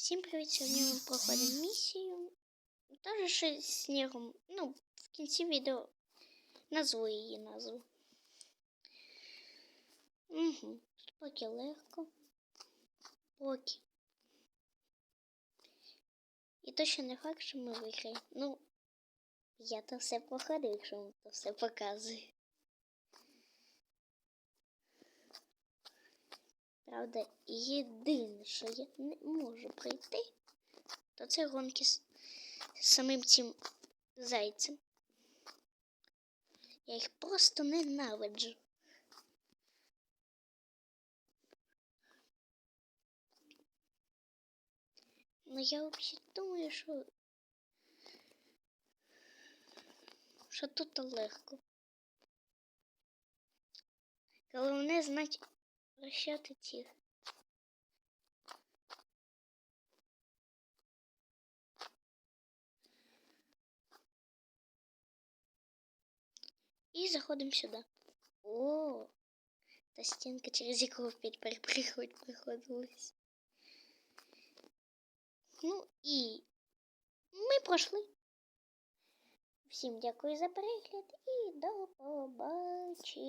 Всім привіт! Сьогодні ми проходимо місію. Теж ще з снігом. Ну, в кінці відео назву її назву. Угу. Тут поки легко. Поки. І то ще не факт, що ми виграємо. Ну, я то все проходив, якщо вам то все показую. Правда, єдине, що я не можу пройти, то це гонки з самим цим зайцем. Я їх просто ненавиджу. Ну я взагалі думаю, що, що тут легко. Головне знати прощати цих. І заходимо сюди. О, та стінка, через яку опять переприход приходилось. Ну і ми пройшли. Всім дякую за перегляд і до побачення.